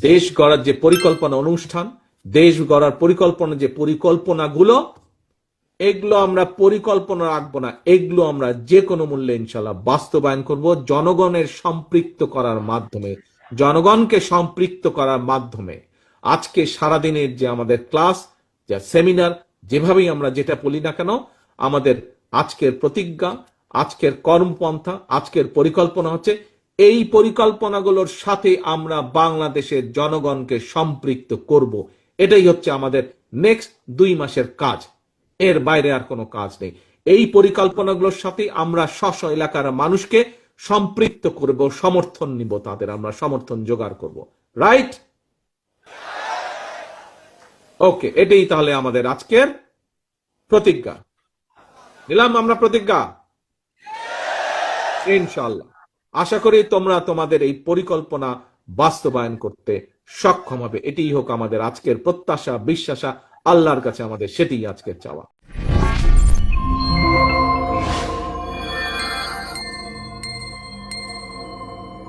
দেশ গড়ার যে পরিকল্পনা অনুষ্ঠান, দেশ গড়ার পরিকল্পনা যে পরিকল্পনাগুলো, এগুলো আমরা পরিকল্পনা রাখব না। এগুলো আমরা যে কোনো মূল্যে ইনশাল্লাহ বাস্তবায়ন করব, জনগণের সম্পৃক্ত করার মাধ্যমে, জনগণকে সম্পৃক্ত করার মাধ্যমে। আজকে সারাদিনের যে আমাদের ক্লাস, যা সেমিনার, যেভাবেই আমরা যেটা বলি না কেন, আমাদের আজকের প্রতিজ্ঞা, আজকের কর্মপন্থা, আজকের পরিকল্পনা হচ্ছে এই পরিকল্পনাগুলোর সাথে আমরা বাংলাদেশের জনগণকে সম্পৃক্ত করব। এটাই হচ্ছে আমাদের নেক্সট দুই মাসের কাজ। এর বাইরে আর কোনো কাজ নেই। এই পরিকল্পনাগুলোর সাথে আমরা স্ব এলাকার মানুষকে সম্পৃক্ত করব, সমর্থন নিব তাদের, আমরা সমর্থন জোগাড় করব। রাইট ওকে এটাই তাহলে আমাদের আজকের প্রতিজ্ঞা। নিলাম আমরা প্রতিজ্ঞা? ইনশাল্লাহ আশা করি তোমরা তোমাদের এই পরিকল্পনা বাস্তবায়ন করতে সক্ষম হবে। এটিই হোক আমাদের আজকের প্রত্যাশা, বিশ্বাসা, আল্লাহর কাছে আমাদের সেটি আজকের চাওয়া।